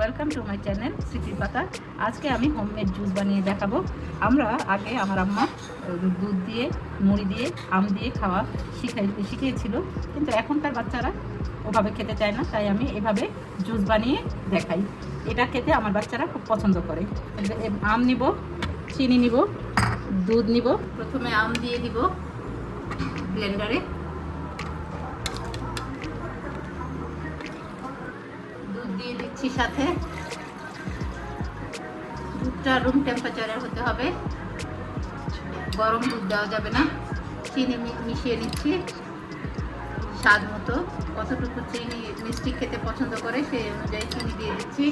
কলকাতা আজকে আমি homemade juice বানিয়ে দেখাবো। আমরা আগে আমার আম্মা দুধ দিয়ে, মুড়ি দিয়ে, আম দিয়ে খাওয়া শিখাই, শিখিয়েছিল। কিন্তু এখনকার বাচ্চারা ওভাবে খেতে চায় না, তাই আমি এভাবে জুস বানিয়ে দেখাই। এটা খেতে আমার বাচ্চারা খুব পছন্দ করে। আম নিব, চিনি নিব, দুধ নিব, প্রথমে আম দিয়ে দিব ব্লেন্ডারে। দিয়ে দিচ্ছি সাথে। দুধটা রুম টেম্পারেচারের হতে হবে। গরম দুধ দেওয়া যাবে না। চিনি মিশিয়ে নিচ্ছি। স্বাদ মতো। কতটুকু চিনি মিষ্টি খেতে পছন্দ করে সেই অনুযায়ী চিনি দিয়ে দিচ্ছি।